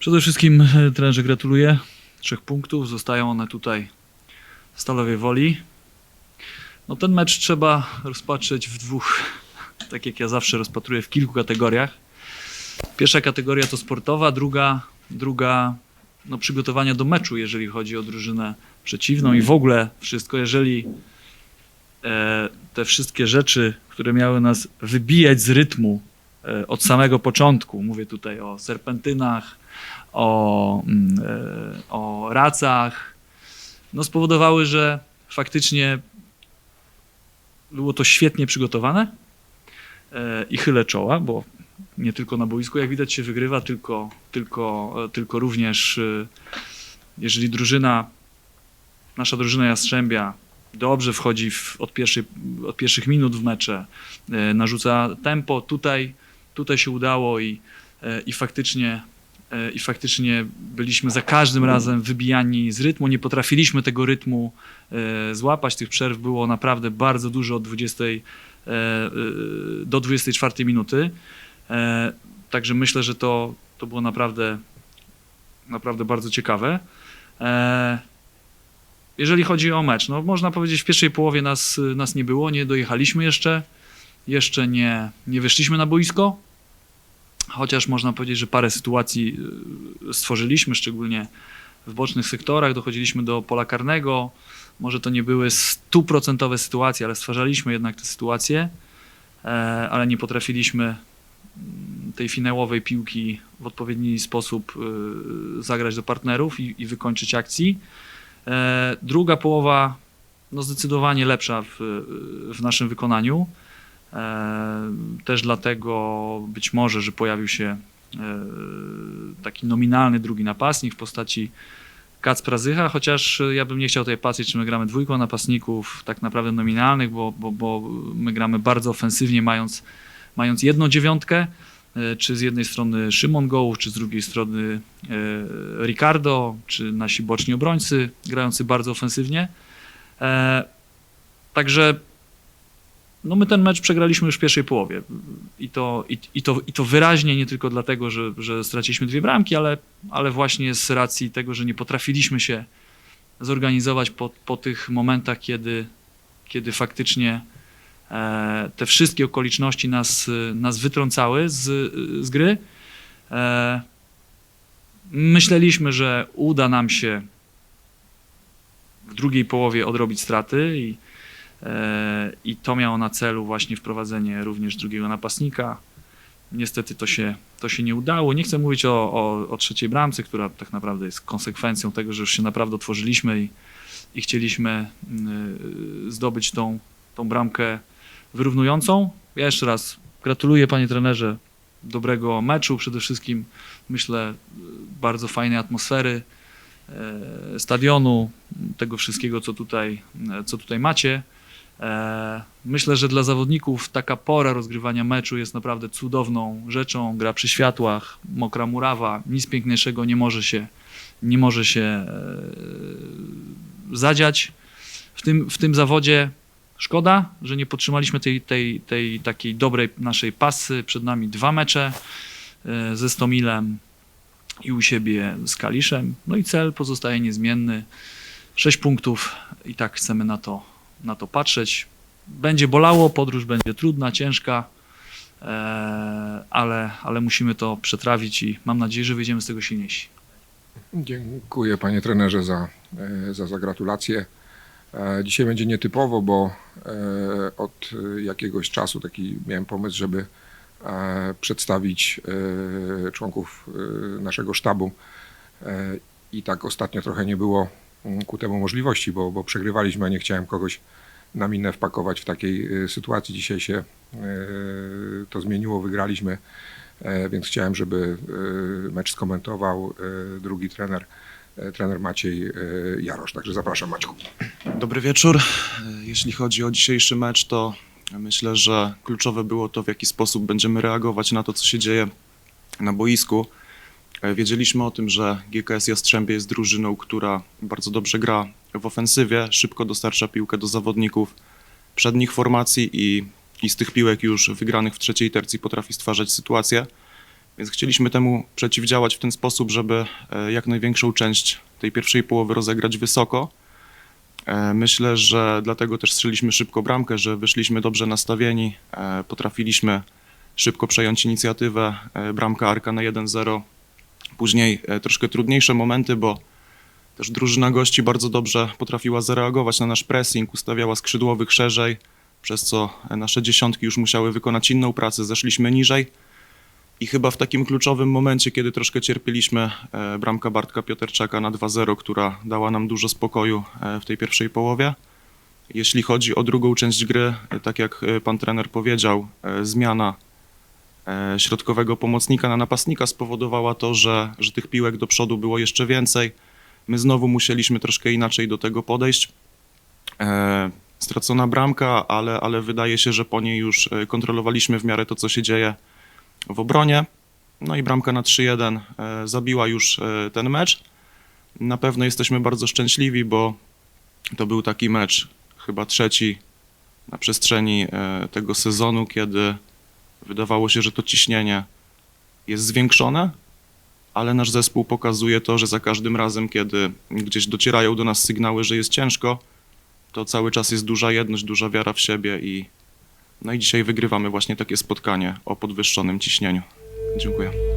Przede wszystkim e, trenerze gratuluję. Trzech punktów. Zostają one tutaj w Stalowej Woli. No ten mecz trzeba rozpatrzeć w dwóch, tak jak ja zawsze rozpatruję, w kilku kategoriach. Pierwsza kategoria to sportowa, druga, druga no, przygotowania do meczu, jeżeli chodzi o drużynę przeciwną i w ogóle wszystko, jeżeli e, te wszystkie rzeczy, które miały nas wybijać z rytmu od samego początku, mówię tutaj o serpentynach, o, mm, e, o racach, no spowodowały, że faktycznie było to świetnie przygotowane e, i chylę czoła, bo nie tylko na boisku, jak widać, się wygrywa, tylko, tylko, e, tylko również e, jeżeli drużyna, nasza drużyna Jastrzębia dobrze wchodzi w, od, pierwszej, od pierwszych minut w mecze, e, narzuca tempo, tutaj, tutaj się udało i, e, i faktycznie e, i faktycznie byliśmy za każdym razem wybijani z rytmu, nie potrafiliśmy tego rytmu e, złapać, tych przerw było naprawdę bardzo dużo od 20 e, e, do 24 minuty. Także myślę, że to, to było naprawdę, naprawdę bardzo ciekawe. Jeżeli chodzi o mecz, no można powiedzieć w pierwszej połowie nas, nas nie było, nie dojechaliśmy jeszcze, jeszcze nie, nie wyszliśmy na boisko, chociaż można powiedzieć, że parę sytuacji y, stworzyliśmy, szczególnie w bocznych sektorach, dochodziliśmy do pola karnego, może to nie były stuprocentowe sytuacje, ale stwarzaliśmy jednak te sytuacje, e, ale nie potrafiliśmy mm, tej finałowej piłki w odpowiedni sposób y, zagrać do partnerów i, i wykończyć akcji. E, Druga połowa no zdecydowanie lepsza w, w naszym wykonaniu. E, Też dlatego być może, że pojawił się e, taki nominalny drugi napastnik w postaci Kacpra Zycha, chociaż ja bym nie chciał tutaj patrzeć, czy my gramy dwójką napastników tak naprawdę nominalnych, bo, bo, bo my gramy bardzo ofensywnie, mając, mając jedną dziewiątkę, e, czy z jednej strony Szymon Gołów, czy z drugiej strony Ricardo, czy nasi boczni obrońcy grający bardzo ofensywnie. Także no my ten mecz przegraliśmy już w pierwszej połowie. I to, i, i to, i to wyraźnie nie tylko dlatego, że, że straciliśmy dwie bramki, ale, ale właśnie z racji tego, że nie potrafiliśmy się zorganizować po, po tych momentach, kiedy, kiedy faktycznie e, te wszystkie okoliczności nas, nas wytrącały z, z gry. E, myśleliśmy, że uda nam się w drugiej połowie odrobić straty i, I to miało na celu właśnie wprowadzenie również drugiego napastnika. Niestety to się, to się nie udało. Nie chcę mówić o, o, o trzeciej bramce, która tak naprawdę jest konsekwencją tego, że już się naprawdę otworzyliśmy i, i chcieliśmy y, zdobyć tą, tą bramkę wyrównującą. Ja jeszcze raz gratuluję panie trenerze dobrego meczu, przede wszystkim myślę y, bardzo fajnej atmosfery e, stadionu, tego wszystkiego, co tutaj, co tutaj macie. E, Myślę, że dla zawodników taka pora rozgrywania meczu jest naprawdę cudowną rzeczą. Gra przy światłach, mokra murawa, nic piękniejszego nie może się, nie może się e, zadziać. W tym, w tym zawodzie szkoda, że nie podtrzymaliśmy tej, tej, tej takiej dobrej naszej pasy. Przed nami dwa mecze e, ze Stomilem i u siebie z Kaliszem. No i cel pozostaje niezmienny. Sześć punktów i tak chcemy na to, na to patrzeć. Będzie bolało, podróż będzie trudna, ciężka, e, ale, ale musimy to przetrawić i mam nadzieję, że wyjdziemy z tego silniejsi. Dziękuję panie trenerze za, e, za, za gratulacje. E, Dzisiaj będzie nietypowo, bo od jakiegoś czasu taki miałem pomysł, żeby przedstawić członków naszego sztabu i tak ostatnio trochę nie było ku temu możliwości, bo, bo przegrywaliśmy, a nie chciałem kogoś na minę wpakować w takiej e, sytuacji. Dzisiaj się e, to zmieniło, wygraliśmy, e, więc chciałem, żeby mecz skomentował drugi trener, trener Maciej Jarosz. Także zapraszam Maćku. Dobry wieczór. Jeśli chodzi o dzisiejszy mecz, to myślę, że kluczowe było to, w jaki sposób będziemy reagować na to, co się dzieje na boisku. Wiedzieliśmy o tym, że GKS Jastrzębie jest drużyną, która bardzo dobrze gra w ofensywie, szybko dostarcza piłkę do zawodników przednich formacji i, i z tych piłek już wygranych w trzeciej tercji potrafi stwarzać sytuacje. Więc chcieliśmy temu przeciwdziałać w ten sposób, żeby e, jak największą część tej pierwszej połowy rozegrać wysoko. E, Myślę, że dlatego też strzeliśmy szybko bramkę, że wyszliśmy dobrze nastawieni, e, potrafiliśmy szybko przejąć inicjatywę. e, Bramka Arka na 1-0. Później e, troszkę trudniejsze momenty, bo też drużyna gości bardzo dobrze potrafiła zareagować na nasz pressing, ustawiała skrzydłowych szerzej, przez co e, nasze dziesiątki już musiały wykonać inną pracę, zeszliśmy niżej. I chyba w takim kluczowym momencie, kiedy troszkę cierpieliśmy, e, bramka Bartka Pioterczaka na 2-0, która dała nam dużo spokoju w tej pierwszej połowie. Jeśli chodzi o drugą część gry, tak jak pan trener powiedział, zmiana środkowego pomocnika na napastnika spowodowała to, że, że tych piłek do przodu było jeszcze więcej. My znowu musieliśmy troszkę inaczej do tego podejść. E, stracona bramka, ale, ale wydaje się, że po niej już e, kontrolowaliśmy w miarę to, co się dzieje w obronie. No i bramka na 3-1 e, zabiła już e, ten mecz. Na pewno jesteśmy bardzo szczęśliwi, bo to był taki mecz, chyba trzeci na przestrzeni e, tego sezonu, kiedy wydawało się, że to ciśnienie jest zwiększone, ale nasz zespół pokazuje to, że za każdym razem, kiedy gdzieś docierają do nas sygnały, że jest ciężko, to cały czas jest duża jedność, duża wiara w siebie i no i dzisiaj wygrywamy właśnie takie spotkanie o podwyższonym ciśnieniu. Dziękuję.